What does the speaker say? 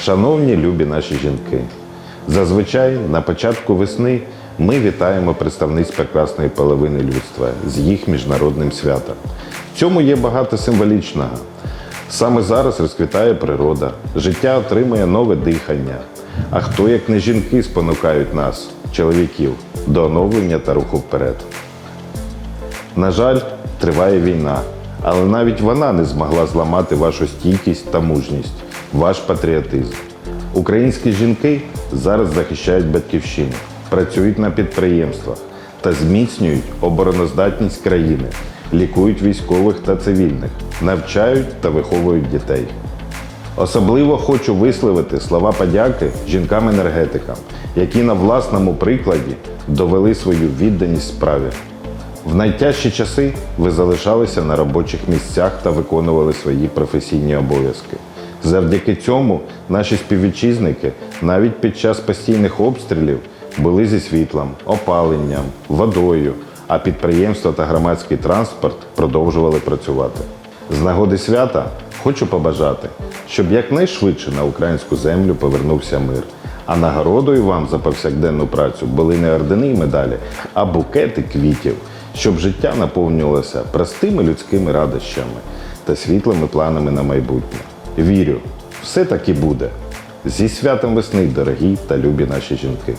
Шановні любі наші жінки, зазвичай на початку весни ми вітаємо представниць прекрасної половини людства з їх міжнародним святом. В цьому є багато символічного. Саме зараз розквітає природа, життя отримує нове дихання. А хто, як не жінки, спонукають нас, чоловіків, до оновлення та руху вперед. На жаль, триває війна, але навіть вона не змогла зламати вашу стійкість та мужність, ваш патріотизм. Українські жінки зараз захищають батьківщину, працюють на підприємствах та зміцнюють обороноздатність країни, лікують військових та цивільних, навчають та виховують дітей. Особливо хочу висловити слова подяки жінкам-енергетикам, які на власному прикладі довели свою відданість справі. В найтяжчі часи ви залишалися на робочих місцях та виконували свої професійні обов'язки. Завдяки цьому наші співвітчизники навіть під час постійних обстрілів були зі світлом, опаленням, водою, а підприємства та громадський транспорт продовжували працювати. З нагоди свята хочу побажати, щоб якнайшвидше на українську землю повернувся мир. А нагородою вам за повсякденну працю були не ордени й медалі, а букети квітів, щоб життя наповнювалося простими людськими радощами та світлими планами на майбутнє. Вірю, все таки буде. Зі святом весни, дорогі та любі наші жінки.